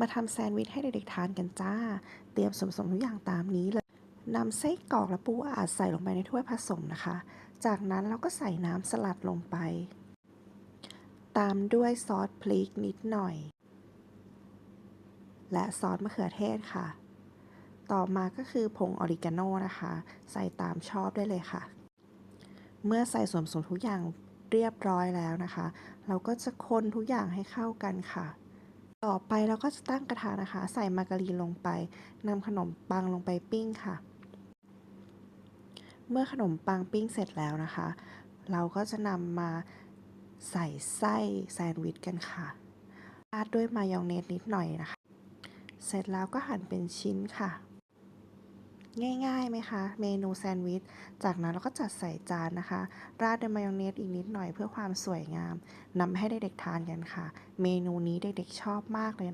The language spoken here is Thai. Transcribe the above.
มาทำแซนด์วิชให้เด็กๆทานกันจ้า เตรียมส่วนผสมทุกอย่างตามนี้เลยนำไส้กรอกและปูอัดใส่ลงไปในถ้วยผสมนะคะ จากนั้นเราก็ใส่น้ำสลัดลงไป ตามด้วยซอสพริกนิดหน่อย และซอสมะเขือเทศค่ะ ต่อมาก็คือผงออริกาโนนะคะ ใส่ตามชอบได้เลยค่ะ เมื่อใส่ส่วนผสมทุกอย่างเรียบร้อยแล้วนะคะ เราก็จะคนทุกอย่างให้เข้ากันค่ะ ต่อไปเราก็จะตั้งกระทะนะคะ ใส่มาการีนลงไปนำขนมปังลงไปปิ้งค่ะ เมื่อขนมปังปิ้งเสร็จแล้วนะคะ เราก็จะนำมาใส่ไส้แซนด์วิชกันค่ะราดด้วยมายองเนสนิดหน่อยนะคะ เสร็จแล้วก็หั่นเป็นชิ้นค่ะ ง่ายๆไหมคะ เมนูแซนด์วิช จากนั้นเราก็จัดใส่จานนะคะ ราดด้วยมายองเนสอีกนิดหน่อยเพื่อความสวยงามนำให้เด็กๆทานกันค่ะ เมนูนี้เด็กๆชอบมากเลยนะ